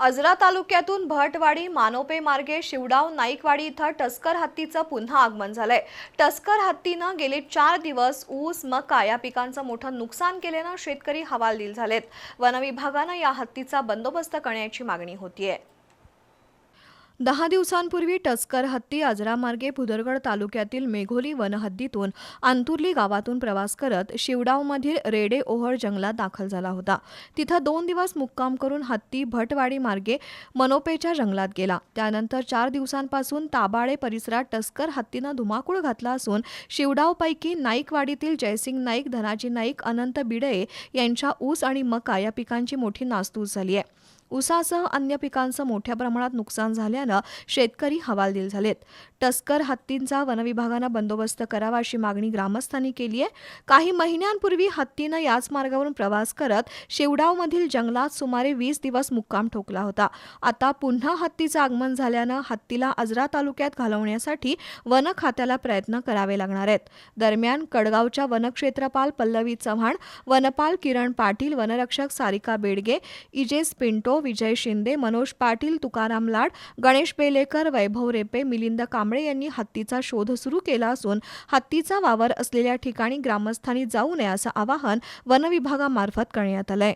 अजरा तालुक्यातून भटवाडी मानोपे मार्गे शिवडाव नाईकवाडी इथं टस्कर हत्तीचं पुन्हा आगमन झालंय. टस्कर हत्तीनं गेले चार दिवस ऊस मका या पिकांचं मोठं नुकसान केल्यानं शेतकरी हवालदिल झालेत. वनविभागानं या हत्तीचा बंदोबस्त करण्याची मागणी होतीये. दहा दिवसांपूर्वी टस्कर हत्ती आजरामार्गे भुदरगड तालुक्यातील मेघोली वनहद्दीतून आंतुर्ली गावातून प्रवास करत शिवडावमधील रेडे ओहळ जंगलात दाखल झाला होता. तिथं दोन दिवस मुक्काम करून हत्ती भटवाडी मार्गे मनोपेच्या जंगलात गेला. त्यानंतर चार दिवसांपासून ताबाळे परिसरात टस्कर हत्तीनं धुमाकूळ घातला असून शिवडावपैकी नाईकवाडीतील जयसिंग नाईक धनाजी नाईक अनंत बिडये यांच्या ऊस आणि मका या पिकांची मोठी नासधूस झाली आहे. उसासह अन्य पिकांचं मोठ्या प्रमाणात नुकसान झाल्यानं शेतकरी हवालदिल झालेत. टस्कर हत्तींचा वनविभागानं बंदोबस्त करावा अशी मागणी ग्रामस्थांनी केली आहे. काही महिन्यांपूर्वी हत्तीनं याच मार्गावरून प्रवास करत शेवडावमधील जंगलात सुमारे वीस दिवस मुक्काम ठोकला होता. आता पुन्हा हत्तीचं आगमन झाल्यानं हत्तीला आजरा तालुक्यात घालवण्यासाठी वन खात्याला प्रयत्न करावे लागणार आहेत. दरम्यान कडगावच्या वनक्षेत्रपाल पल्लवी चव्हाण वनपाल किरण पाटील वनरक्षक सारिका बेडगे इजेस पिंटो विजय शिंदे मनोज पाटील तुकाराम लाड गणेश बेलेकर वैभव रेपे मिलिंद कांबळे यांनी हत्तीचा शोध सुरू केला असून हत्तीचा वावर असलेल्या ठिकाणी ग्रामस्थांनी जाऊ नये असं आवाहन वनविभागामार्फत करण्यात आलंय.